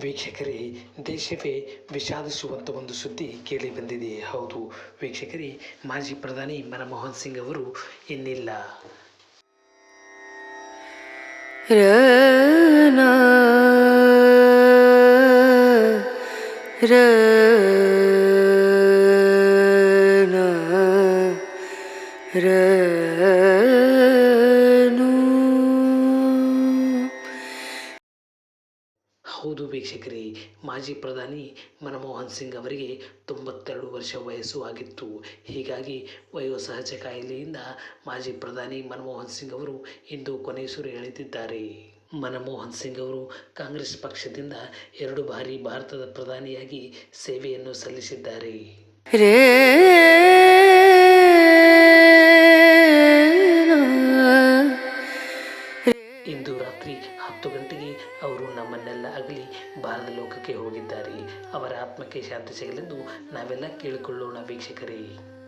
ವೀಕ್ಷಕರೇ, ದೇಶವೇ ವಿಷಾದಿಸುವಂಥ ಒಂದು ಸುದ್ದಿ ಕೇಳಿ ಬಂದಿದೆ. ಹೌದು, ವೀಕ್ಷಕರೇ, ಮಾಜಿ ಪ್ರಧಾನಿ ಮನಮೋಹನ್ ಸಿಂಗ್ ಅವರು ಇನ್ನಿಲ್ಲ. ರನ ರನ. ಹೌದು ವೀಕ್ಷಕರೇ, ಮಾಜಿ ಪ್ರಧಾನಿ ಮನಮೋಹನ್ ಸಿಂಗ್ ಅವರಿಗೆ ತೊಂಬತ್ತೆರಡು ವರ್ಷ ವಯಸ್ಸು ಆಗಿತ್ತು. ಹೀಗಾಗಿ ವಯೋಸಹಜ ಕಾಯಿಲೆಯಿಂದ ಮಾಜಿ ಪ್ರಧಾನಿ ಮನಮೋಹನ್ ಸಿಂಗ್ ಅವರು ಇಂದು ಕೊನೆಯುಸಿರು ಎಳೆದಿದ್ದಾರೆ. ಮನಮೋಹನ್ ಸಿಂಗ್ ಅವರು ಕಾಂಗ್ರೆಸ್ ಪಕ್ಷದಿಂದ ಎರಡು ಬಾರಿ ಭಾರತದ ಪ್ರಧಾನಿಯಾಗಿ ಸೇವೆಯನ್ನು ಸಲ್ಲಿಸಿದ್ದಾರೆ. ಇಂದು ರಾತ್ರಿ ಹತ್ತು ಗಂಟೆಗೆ ಅವರು ನಮ್ಮನ್ನೆಲ್ಲ ಅಗಲಿ ಭಾರತ ಲೋಕಕ್ಕೆ ಹೋಗಿದ್ದಾರೆ. ಅವರ ಆತ್ಮಕ್ಕೆ ಶಾಂತಿ ಸಿಗಲೆಂದು ನಾವೆಲ್ಲ ಕೇಳಿಕೊಳ್ಳೋಣ ವೀಕ್ಷಕರೇ.